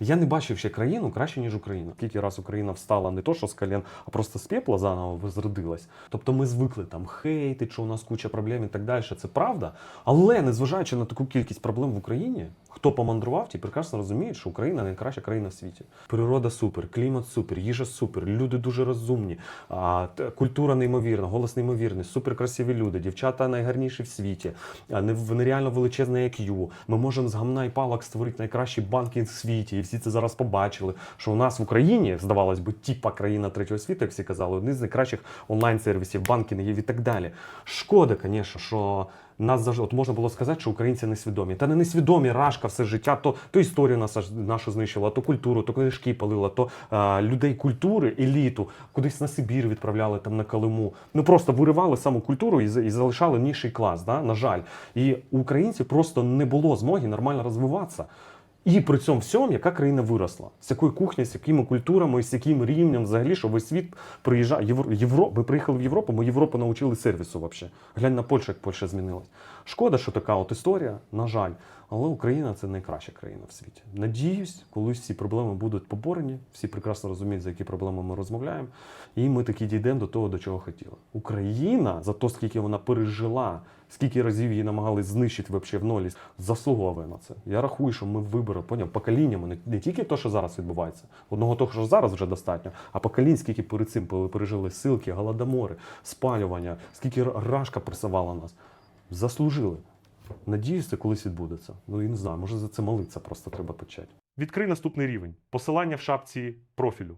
Я не бачив ще країну краще, ніж Україна. Скільки раз Україна встала не то, що з колін, а просто з пепла заново возродилась. Тобто ми звикли там хейтить, що у нас куча проблем і так далі. Це правда. Але незважаючи на таку кількість проблем в Україні, хто помандрував, ті прекрасно розуміють, що Україна найкраща країна в світі. Природа супер, клімат супер, їжа супер, люди дуже розумні, культура неймовірна, голос неймовірний, суперкрасиві люди, дівчата найгарніші в світі, нереально величезне IQ. Ми можемо з гамна і палок створити найкращий банкінг в світі. Всі це зараз побачили. Що у нас в Україні, здавалось би, тіпа країна третього світу, як всі казали, один з найкращих онлайн-сервісів, банкінгів і так далі. Шкода, звісно, що. Нас завжди от можна було сказати, що українці несвідомі. Та не несвідомі рашка все життя, то, то історію нас нашу знищила, то культуру, то книжки палила, то а, людей культури, еліту, кудись на Сибір відправляли там на Калиму. Ну просто виривали саму культуру і, і залишали нижчий клас. Да? На жаль, і у українців просто не було змоги нормально розвиватися. І при цьому всьому, яка країна виросла, з якої кухні, з якими культурами, з яким рівнем взагалі, що весь світ приїжджає. Євро... Ми приїхали в Європу, ми Європу навчили сервісу взагалі. Глянь на Польщу, як Польща змінилась. Шкода, що така от історія, на жаль. Але Україна це найкраща країна в світі. Надіюсь, колись ці проблеми будуть поборені. Всі прекрасно розуміють, за які проблеми ми розмовляємо. І ми таки дійдемо до того, до чого хотіли. Україна за те, скільки вона пережила, скільки разів її намагались знищити в нолі, заслуговує на це. Я рахую, що ми вибори, поняв, поколіннями, не, тільки те, що зараз відбувається, одного того, що зараз вже достатньо, а поколінь, скільки перед цим пережили силки, голодомори, спалювання, скільки рашка пресувала нас. Заслужили. Надіюсь, це колись відбудеться. Ну і не знаю, може за це молитися просто треба почати. Відкрий наступний рівень. Посилання в шапці профілю.